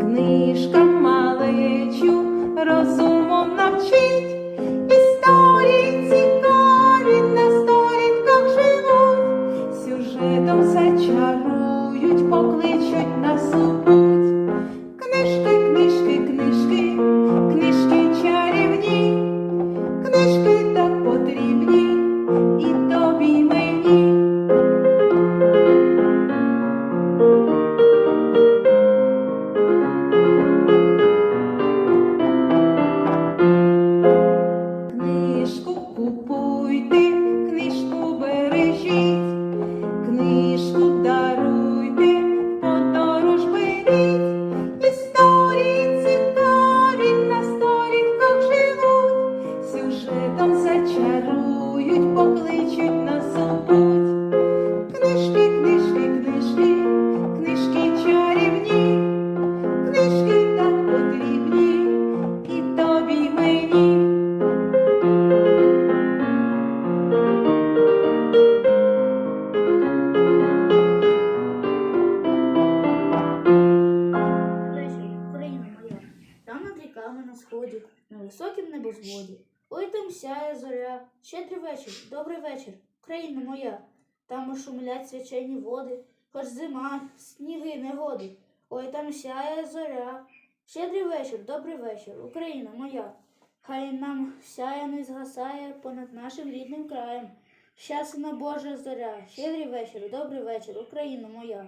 Книжкам малечу розумом навчить. Природі, на високім небосводі. Ой там сяє зоря, щедрий вечір, добрий вечір, Україна моя. Там шумлять свячені води, хоч зима, сніги, негоди. Ой там сяє зоря, щедрий вечір, добрий вечір, Україна моя. Хай нам сяє не згасає понад нашим рідним краєм. Щасна Божа зоря, щедрий вечір, добрий вечір, Україна моя.